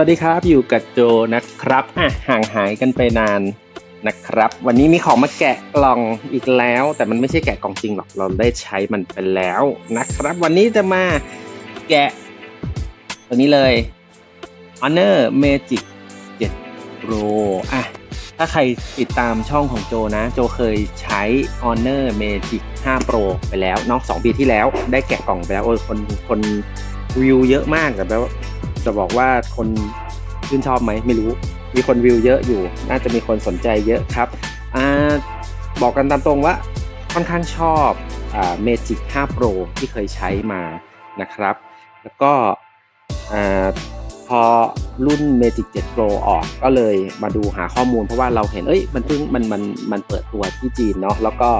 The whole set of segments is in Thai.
สวัสดีครับอยู่กับโจนะครับอะห่างหายกันไปนานนะครับ วันนี้มีของมาแกะกล่องอีกแล้ว แต่มันไม่ใช่แกะกล่องจริงหรอกเราได้ใช้มันไปแล้วนะครับ วันนี้จะมาแกะ ตัวนี้เลย Honor Magic 7 Pro อะถ้าใครติดตามช่องของโจนะ โจเคยใช้ Honor Magic 5 Pro ไปแล้วนอก2ปีที่แล้วได้แกะกล่องไปแล้วโอ้ยคนคนวิวเยอะมากแต่แบบ จะบอกว่าคนชื่นชอบไหมไม่รู้มีคนวิวเยอะอยู่ น่าจะมีคนสนใจเยอะครับอบอกกันตามตรงว่าค่อนข้างชอบอ่า Magic 5 Pro ที่เคยใช้มานะครับ แล้วก็พอรุ่น Magic 7 Pro ออกก็เลยมาดูหาข้อมูลเพราะว่าเราเห็น เอ้ยมันเพิ่งมันมันมันเปิดตัวที่จีนเนาะแล้วก็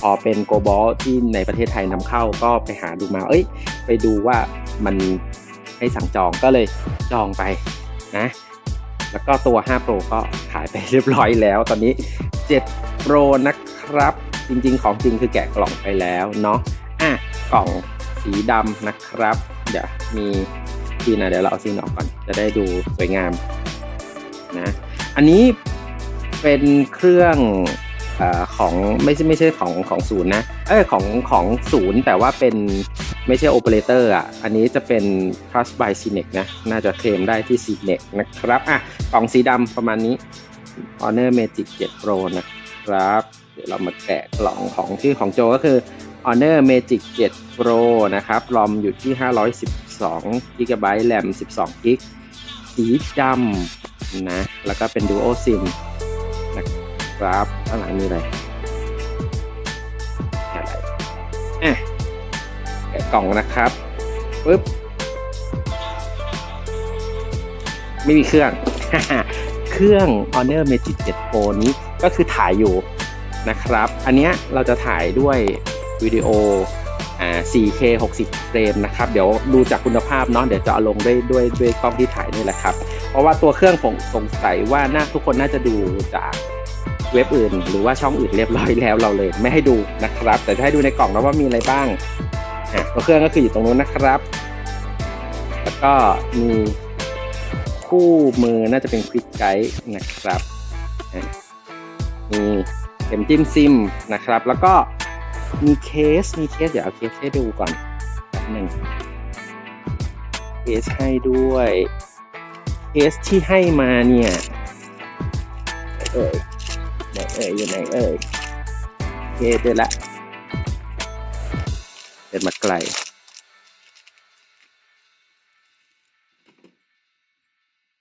พอเป็น global ที่ในประเทศไทยนำเข้าก็ไปหาดูมา เอ้ย ไปดูว่ามัน ให้สั่งจองก็เลยจองไปนะ แล้วก็ตัว 5 Pro ก็ขายไปเรียบร้อยแล้ว ตอนนี้ 7 Pro นะครับ จริงๆ ของจริงคือแกะกล่องไปแล้วเนาะอะกล่องสีดำนะครับ เดี๋ยวมีซีนนะเดี๋ยวเราเอาซีนออกก่อน จะได้ดูสวยงามนะ อันนี้เป็นเครื่อง อของไม่ใช่ไม่ใช่ของของศูนย์นะเออของของศูนย์แต่ว่าเป็นไม่ใช่โอเปอเรเตอร์อะอันนี้จะเป็น Trust by c n e c นะน่าจะเคลมได้ที่ c n e c นะครับอะกล่องสีดำประมาณนี้ Honor Magic 7 Pro นะครับเดี๋ยวเรามาแกะกล่องของที่ของโจก็คือ Honor Magic 7 Pro นะครับรอมอยู่ที่ 512 GB RAM 12 GB สีดำนะแล้วก็เป็น Dual SIM นะครับข้างหลังมีอะไรอะไรอะแกะกล่องนะครับปึ๊บไม่มีเครื่อง เครื่อง Honor Magic 7 Pro นี้ก็คือถ่ายอยู่นะครับ อันเนี้ยเราจะถ่ายด้วยวิดีโออ่า 4K 60 เฟรมนะครับ เดี๋ยวดูจากคุณภาพเนาะ เดี๋ยวจะเอาลงด้วยด้วยด้วยกล้องที่ถ่ายนี่แหละครับ เพราะว่าตัวเครื่องผมสงสัยว่าน่าทุกคนน่าจะดูจาก เว็บอื่น หรือว่าช่องอื่นเรียบร้อยแล้วเราเลย ไม่ให้ดูนะครับ แต่จะให้ดูในกล่องแล้วว่ามีอะไรบ้างอะตัวเครื่องก็คืออยู่ตรงนู้นนะครับ แล้วก็มีคู่มือน่าจะเป็นควิกไกด์นะครับมีเข็มจิ้มซิมนะครับ แล้วก็มีเคสมีเคสเดี๋ยวเอาเคสให้ดูก่อนแป๊บหนึ่งเคสให้ด้วยเคสที่ให้มาเนี่ยเอ่ยไห นเอ่ยอยู่ไหนเอ่ยเคสเจอละเดินมาไกล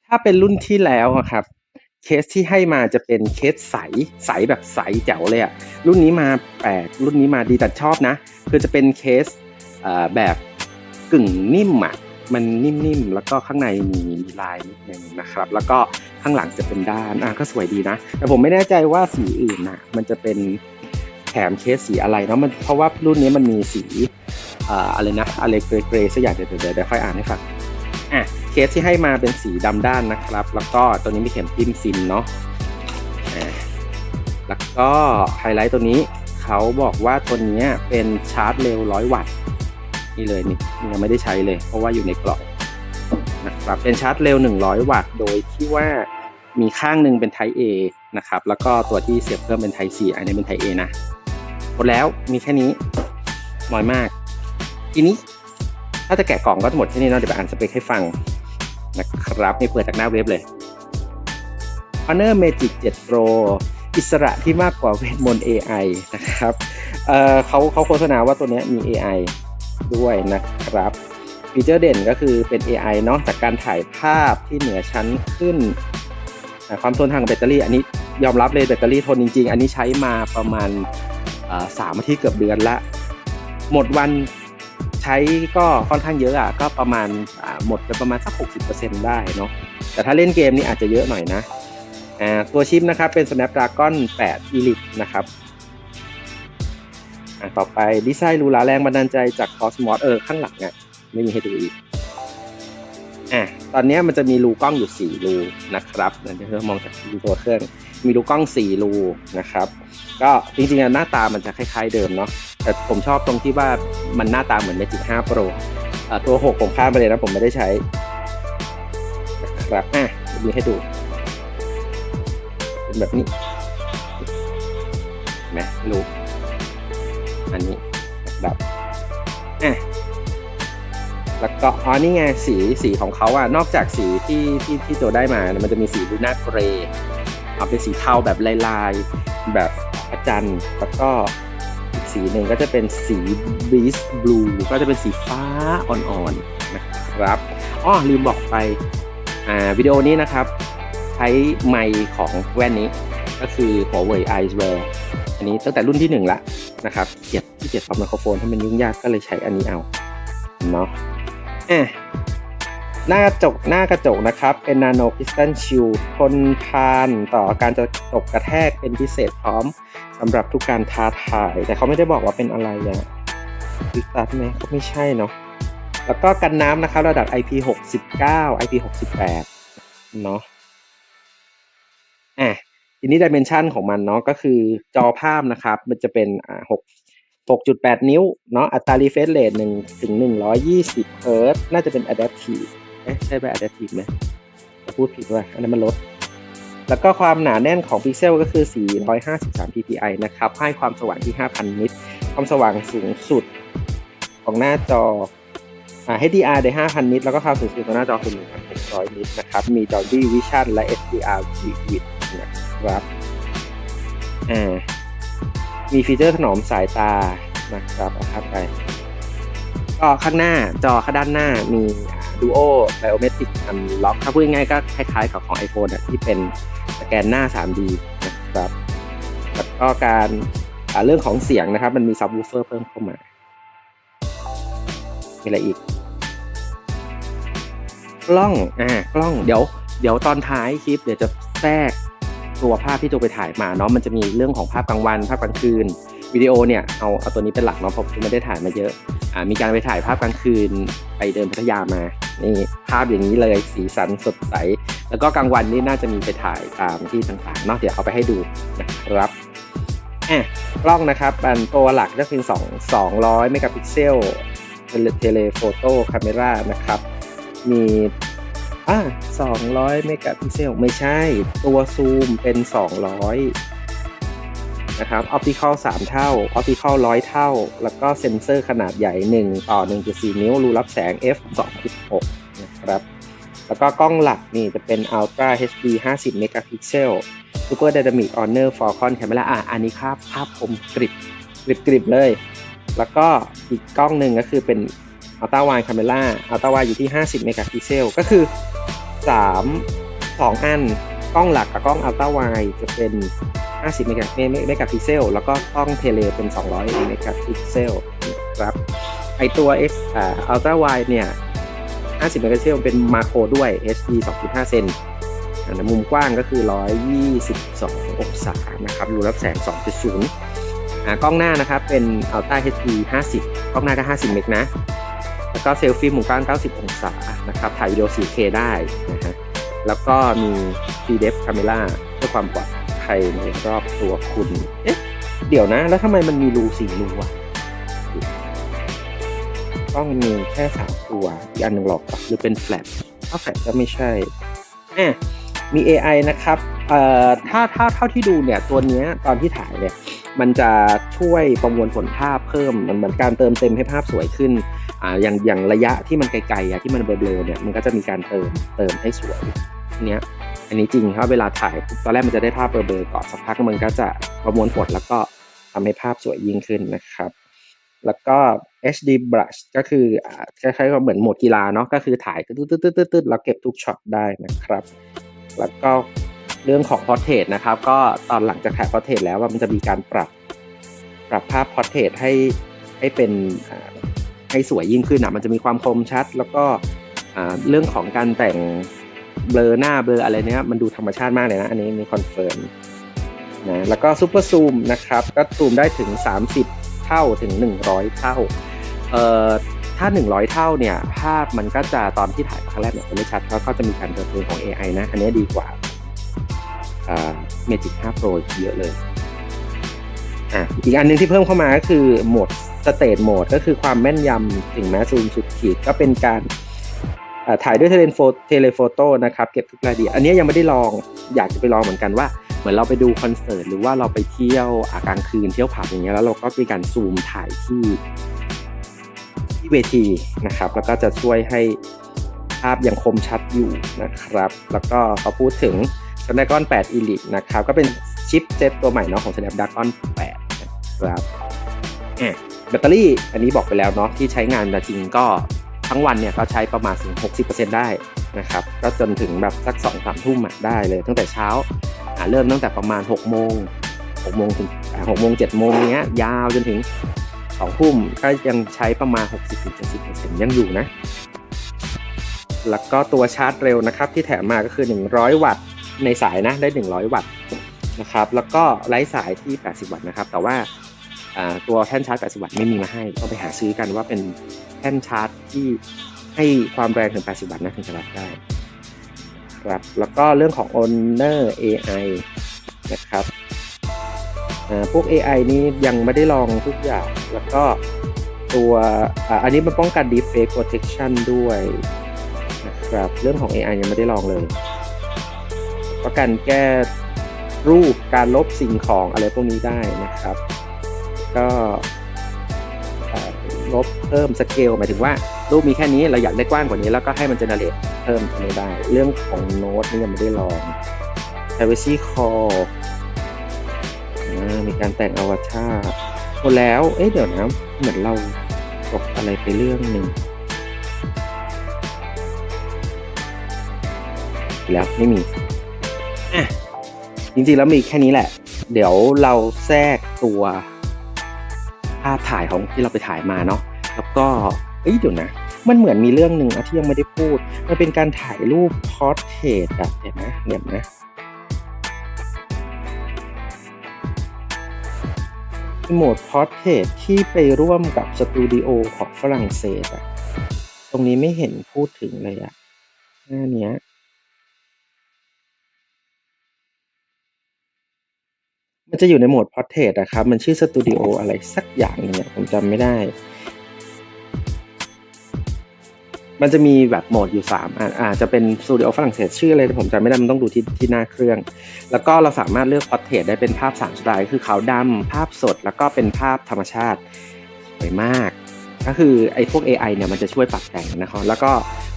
ถ้าเป็นรุ่นที่แล้วครับ เคสที่ให้มาจะเป็นเคสใสใสแบบใสแจ๋วเลยอะรุ่นนี้มาแปลกรุ่นนี้มาดีแต่ชอบนะ คือจะเป็นเคสเแบบกึ่งนิ่มอะ มันนิ่มๆ แล้วก็ข้างในมีมีลายนิดนึงนะครับ แล้วก็ข้างหลังจะเป็นด้านอะก็สวยดีนะ แต่ผมไม่แน่ใจว่าสีอื่นนะมันจะเป็นแถมเคสสีอะไรเนาะมันเพราะว่ารุ่นนี้มันมีสีอ่ออะไรนะอะไรเกรย์ๆสักอย่างเดี๋ยวเดี๋ยวเดี๋ยวค่อยอ่านให้ฟังอะเคสที่ให้มาเป็นสีดำด้านนะครับ แล้วก็ตัวนี้มีเข็มจิ้มซิมเนาะแล้วก็ไฮไลท์ตัวนี้เขาบอกว่าตัวนี้เป็นชาร์จเร็ว 100 วัตต์ นี่เลยนี่ยังไม่ได้ใช้เลย เพราะว่าอยู่ในกล่องนะครับเป็นชาร์จเร็ว 100 วัตต์ โดยที่ว่ามีข้างหนึ่งเป็น Type A นะครับ แล้วก็ตัวที่เสียบเพิ่มเป็น Type C อันนี้เป็น Type A นะหมดแล้วมีแค่นี้น้อยมาก ทีนี้ถ้าจะแกะกล่องก็หมดแค่นี้เนาะเดี๋ยวไปอ่านสเปคให้ฟังนะครับนี่เปิดจากหน้าเว็บเลย Honor Magic 7 Pro อิสระที่มากกว่าเวทมนต์ AI นะครับเเขาเขาโฆษณาว่าตัวนี้มี AI ด้วยนะครับฟีเจอร์เด่นก็คือเป็น AI เนาะจากการถ่ายภาพที่เหนือชั้นขึ้น ความทนทางแบตเตอรี่ อันนี้ยอมรับเลยแบตเตอรี่ทนจริง ๆ อันนี้ใช้มาประมาณสามอาทิตย์เกือบเดือนละ หมดวันใช้ก็ค่อนข้างเยอะอะก็ประมาณาหมดไปประมาณสัก 60%ได้เนาะแต่ถ้าเล่นเกมนี่อาจจะเยอะหน่อยนะตัวชิปนะครับเป็น Snapdragon 8 Elite นะครับ อ่าต่อไปดีไซน์รูหราแรงบันดาลใจจาก Cosmos เออข้างหลังอะไม่มีให้ดูอีกอะตอนนี้มันจะมีรูกล้องอยู่ 4 รูนะครับเดี๋ยวมองจากดูตัวเครื่อง มีรูกล้อง 4 รูนะครับ ก็จริงๆอะหน้าตามันจะคล้ายๆเดิมเนาะ แต่ผมชอบตรงที่ว่ามันหน้าตาเหมือน Magic 5 Pro ตัวหกผมข้ามไปเลยนะผมไม่ได้ใช้ครับอะมีให้ดู เป็นแบบนี้เห็นไหมลู อันนี้แบบอะแล้วก็อ๋อนี่ไงสีสีของเขาอะนอกจากสีที่ที่ที่โจได้มาเนี่ยมันจะมีสีลูน่าเกรย์เอาเป็นสีเทาแบบลายๆแบบอาจารย์แล้วก็อีกสีหนึ่งก็จะเป็นสีบีสบลูก็จะเป็นสีฟ้าอ่อนๆนะครับอ๋อลืมบอกไปอ่าวิดีโอนี้นะครับ ใช้ไมค์ของแว่นนี้ ก็คือ Huawei Eyewear อันนี้ตั้งแต่รุ่นที่หนึ่งละนะครับเกียดที่เกียดปรับไมโครโฟนให้มันยุ่งยากก็เลยใช้อันนี้เอาเนาะอะหน้ากระจกหน้ากระจกนะครับ เป็น Nano Crystal Shield ทนทานต่อการจะตกกระแทกเป็นพิเศษพร้อมสำหรับทุกการท้าทาย แต่เขาไม่ได้บอกว่าเป็นอะไรอะวิสัทไหมก็ไม่ใช่เนาะแล้วก็กันน้ำนะครับระดับ IP69 IP68 เนาะอะ ทีนี้ดิเมนชันของมันเนาะก็คือจอภาพนะครับ มันจะเป็นอ่าหกหกจุดแปดนิ้วเนาะอัตรา refresh rate หนึ่งถึงหนึ่งร้อยยี่สิบเฮิร์ตน่าจะเป็น adaptive เอ๊ะใช่ไหม adaptive ไหมพูดผิดว่าอันนั้นมันลด แล้วก็ความหนาแน่นของพิกเซลก็คือ 453 ppi นะครับ ให้ความสว่างที่ 5,000 นิตความสว่างสูงสุดของหน้าจออ่า HDR ได้ 5,000 นิตแล้วก็ความสูงสุดของหน้าจอคือ1,600 นิตนะครับ มี Dolby Vision และ HDR Vivid นะครับ อ่า มีฟีเจอร์ถนอมสายตานะครับเอาครับไป ก็ข้างหน้าจอข้างด้านหน้ามี Duo Biometric Unlock ถ้าพูดง่ายๆก็คล้ายๆกับของ iPhone อะที่เป็นสแกนหน้า 3D นะครับแล้วก็การเรื่องของเสียงนะครับ มันมี Subwoofer เพิ่มเข้ามามีอะไรอีก กล้อง อ่า กล้อง เดี๋ยว เดี๋ยวตอนท้ายคลิป เดี๋ยวจะแทรก ตัวภาพที่ตัวไปถ่ายมาเนาะมันจะมีเรื่องของภาพกลางวันภาพกลางคืนวิดีโอเนี่ยเอาเอาตัวนี้เป็นหลักเนาะเพราะผมไม่ได้ถ่ายมาเยอะอ่ามีการไปถ่ายภาพกลางคืนไปเดินพัทยามานี่ภาพอย่างนี้เลยสีสันสดใส แล้วก็กลางวันนี่น่าจะมีไปถ่ายตามที่ต่างๆเนาะเดี๋ยวเอาไปให้ดูนะครับอะกล้องนะครับอันตัวหลักก็คือ2 200เมกะพิกเซลเทเลโฟโต้คาเมรานะครับมี อ่า200เมกะพิกเซลไม่ใช่ ตัวซูมเป็น 200 นะครับออปติคอล3เท่าออปติคอล100 เท่า แล้วก็เซ็นเซอร์ขนาดใหญ่ 1 ต่อ 1.4 นิ้ว รูรับแสง f 2.6นะครับ แล้วก็กล้องหลักนี่จะเป็น Ultra HD 50 เมกะพิกเซล Super Dynamic Honor Falcon Camera อะอันนี้ภาพภาพคมกริบกริบกริบเลย แล้วก็อีกกล้องหนึ่งก็คือเป็น Ultra Wide Camera Ultra Wide อยู่ที่ 50 เมกะพิกเซล ก็คือ 3 2 อัน กล้องหลักกับกล้อง Ultra Wide จะเป็น 50 เมกะเมกะพิกเซล แล้วก็กล้องเทเลเป็น 200 เมกะพิกเซลนะครับ ไอตัว X อ่า Ultra Wide เนี่ย 50 เมกะพิกเซลเป็นมาโครด้วย HD 2.5 เซนอ่ามุมกว้างก็คือ 122 องศานะครับรูรับแสง 2.0กล้องหน้านะครับเป็น Ultra HD 50 กล้องหน้าก็ 50 เมกนะ แล้วก็เซลฟี่มุมกว้าง 90 องศานะครับถ่ายวิดีโอ 4K ได้นะฮะแล้วก็มี f ี e d e p Camera เพื่อความปลอดภัยในรอบตัวคุณ เอ๊ะ เดี๋ยวนะ แล้วทำไมมันมีรูสี่รูอะกล้องมีแค่สามตัวอีกอันหนึ่งหลอกหรือเป็นแฟลชถ้าแฟลชก็ไม่ใช่อะมี AI นะครับเอ่อถ้าถ้าเท่าที่ดูเนี่ยตัวเนี้ยตอนที่ถ่ายเนี่ยมันจะช่วยประมวลผลภาพเพิ่มมันเหมือนการเติมเต็มให้ภาพสวยขึ้น อ่าอย่างอย่างระยะที่มันไกลๆอะที่มันเบลอๆเนี่ยมันก็จะมีการเติมเติมให้สวยเนี้ยอันนี้จริงครับเวลาถ่ายตอนแรกมันจะได้ภาพเบลอๆก่อนสักพักมันก็จะประมวลผลแล้วก็ทำให้ภาพสวยยิ่งขึ้นนะครับ แล้วก็ HD brush ก็คือคล้ายๆกับเหมือนโหมดกีฬาเนาะก็คือถ่ายตึ๊ดๆๆๆแล้วเก็บทุกช็อตได้นะครับ แล้วก็เรื่องของ portrait นะครับ ก็ตอนหลังจากถ่าย portrait แล้วว่ามันจะมีการปรับ ปรับภาพ portrait ให้ให้เป็น ให้สวยยิ่งขึ้นอะมันจะมีความคมชัด แล้วก็เรื่องของการแต่งเบลอหน้าเบลออะไรเนี้ยมันดูธรรมชาติมากเลยนะ อันนี้มีคอนเฟิร์มนะแล้วก็ซูเปอร์ซูมนะครับก็ซูมได้ถึง 30 เท่าถึง 100 เท่าเอ่อถ้า 100 เท่าเนี่ยภาพมันก็จะตอนที่ถ่ายครั้งแรกเนี่ยจะไม่ชัดแล้วก็จะมีการเติมเต็มของ AI นะ อันนี้ดีกว่าอ่า Magic 5 Pro เยอะเลยอะอีกอันหนึงที่เพิ่มเข้ามาก็คือโหมด สเตทโหมดก็คือความแม่นยำถึงแม้ซูมสุดขีดก็เป็นการถ่ายด้วยเทเลโฟเทเลโฟโต้นะครับเก็บทุกรายละเอียดอันนี้ยังไม่ได้ลองอยากจะไปลองเหมือนกันว่าเหมือนเราไปดูคอนเสิร์ตหรือว่าเราไปเที่ยวอากลางคืนเที่ยวผับอย่างเงี้ยแล้วเราก็มีการซูมถ่ายที่ที่เวทีนะครับแล้วก็จะช่วยให้ภาพยังคมชัดอยู่นะครับ แล้วก็เขาพูดถึง Snapdragon 8 Elite นะครับ ก็เป็นชิปเซตตัวใหม่เนาะของ Snapdragon 8 นะครับ แบตเตอรี่อันนี้บอกไปแล้วเนาะที่ใช้งานจริงก็ทั้งวันเนี่ยก็ใช้ประมาณถึง 60%ได้นะครับก็จนถึงแบบสัก2อสามทุ่มอะได้เลย ตั้งแต่เช้าอ่าเริ่มตั้งแต่ประมาณ6โมง6โมงถึงหกโมงเจ็ดโมงเนี้ยยาวจนถึง2ทุ่มก็ยังใช้ประมาณ 60-70%ยังอยู่นะ แล้วก็ตัวชาร์จเร็วนะครับที่แถมมาก็คือ 100 วัตต์ในสายนะได้ 100 วัตต์นะครับแล้วก็ไร้สายที่ 80 วัตต์นะครับ แต่ว่า ตัวแท่นชาร์จ 80 วัตต์ไม่มีมาให้ต้องไปหาซื้อกันว่าเป็นแท่นชาร์จที่ให้ความแรงถึง 80 วัตต์นะถึงจะรับได้ครับแล้วก็เรื่องของ Honor AI นะครับพวก AI นี้ยังไม่ได้ลองทุกอย่าง แล้วก็ตัวออันนี้มันป้องกัน Deepfake Protection ด้วยนะครับเรื่องของ AI ยังไม่ได้ลองเลยประกันแก้รูปการลบสิ่งของอะไรพวกนี้ได้นะครับ ก็เอ่อลบเพิ่มสเกลหมายถึงว่ารูปมีแค่นี้เราอยากได้กว้างกว่านี้ แล้วก็ให้มันเจเนเรตเพิ่มตรงนี้ได้ เรื่องของโน้ตนี่ยังไม่ได้ลอง privacy call อ่ามีการแต่งอวตารหมดแล้ว เอ๊ะเดี๋ยวนะ เหมือนเราตกอะไรไปเรื่องหนึ่งแล้วไม่มีอะจริงๆแล้วมีแค่นี้แหละ เดี๋ยวเราแทรกตัว ภาพถ่ายของที่เราไปถ่ายมาเนาะแล้วก็เอ้ยเดี๋ยวนะมันเหมือนมีเรื่องหนึ่งอะที่ยังไม่ได้พูด มันเป็นการถ่ายรูปพอร์เทรตอะเห็นไหมเห็นไหมโหมดพอร์เทรตที่ไปร่วมกับสตูดิโอของฝรั่งเศสอะตรงนี้ไม่เห็นพูดถึงเลยอะหน้าเนี้ย มันจะอยู่ในโหมด Portrait อะครับ มันชื่อสตูดิโออะไรสักอย่างเนี่ยผมจำไม่ได้ มันจะมีแบบโหมดอยู่3อันอาจจะเป็นสตูดิโอฝรั่งเศสชื่ออะไรผมจำไม่ได้มันต้องดูที่ที่หน้าเครื่อง แล้วก็เราสามารถเลือก Portrait ได้เป็นภาพ3สไตล์คือขาวดำภาพสด แล้วก็เป็นภาพธรรมชาติสวยมาก ก็คือไอ้พวก AI เนี่ยมันจะช่วยปรับแต่งนะครับแล้วก็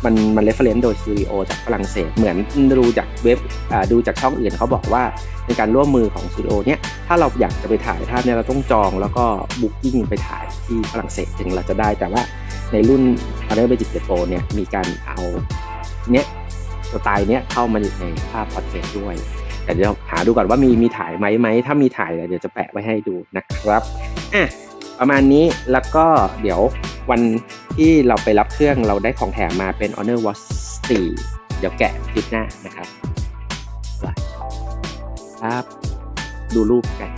มันมัน reference โดยสตูดิโอจากฝรั่งเศสเหมือนดูจากเว็บอ่าดูจากช่องอื่นเขาบอกว่าในการร่วมมือของสตูดิโอเนี่ยถ้าเราอยากจะไปถ่ายภาพเนี่ยเราต้องจองแล้วก็บุ๊กิ้งไปถ่ายที่ฝรั่งเศสถึงเราจะได้แต่ว่าในรุ่น Honor Magic 7 Pro เนี่ยมีการเอาเนี้ยสไตล์เนี้ยเข้ามาอยู่ในภาพพอร์เทรตด้วยแต่เดี๋ยวหาดูก่อนว่ามีมีถ่ายไหมไหมถ้ามีถ่ายเดี๋ยวจะแปะไว้ให้ดูนะครับอะ ประมาณนี้แล้วก็เดี๋ยววันที่เราไปรับเครื่องเราได้ของแถมมาเป็น Honor Watch 4 เดี๋ยวแกะคลิปหน้านะครับครับ ดูรูปกัน